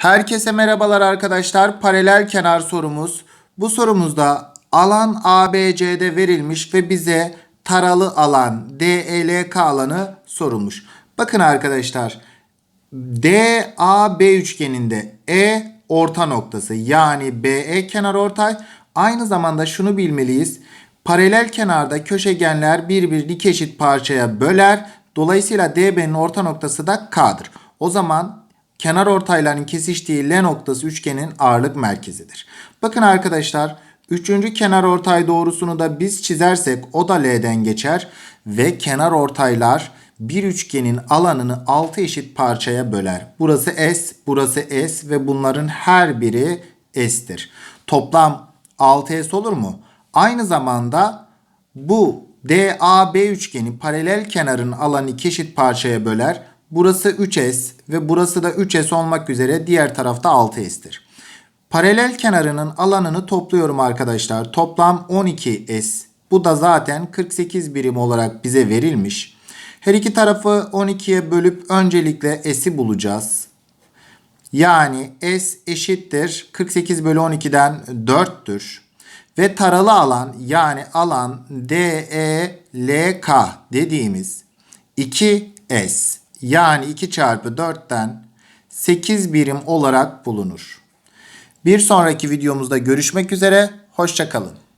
Herkese merhabalar arkadaşlar. Paralel kenar sorumuz. Bu sorumuzda alan ABC'de verilmiş ve bize taralı alan DELK alanı sorulmuş. Bakın arkadaşlar. DAB üçgeninde E orta noktası yani BE kenar ortay. Aynı zamanda şunu bilmeliyiz. Paralel kenarda köşegenler birbirini eşit parçaya böler. Dolayısıyla DB'nin orta noktası da K'dır. O zaman kenar ortayların kesiştiği L noktası üçgenin ağırlık merkezidir. Bakın arkadaşlar üçüncü kenar ortay doğrusunu da biz çizersek o da L'den geçer ve kenar ortaylar bir üçgenin alanını 6 eşit parçaya böler. Burası S, burası S ve bunların her biri S'tir. Toplam 6S olur mu? Aynı zamanda bu DAB üçgeni paralel kenarın alanı iki eşit parçaya böler. Burası 3S ve burası da 3S olmak üzere diğer tarafta 6S'tir. Paralel kenarının alanını topluyorum arkadaşlar. Toplam 12S. Bu da zaten 48 birim olarak bize verilmiş. Her iki tarafı 12'ye bölüp öncelikle S'i bulacağız. Yani S eşittir 48 bölü 12'den 4'tür. Ve taralı alan yani alan DELK dediğimiz 2S yani 2 çarpı 4'ten 8 birim olarak bulunur. Bir sonraki videomuzda görüşmek üzere. Hoşçakalın.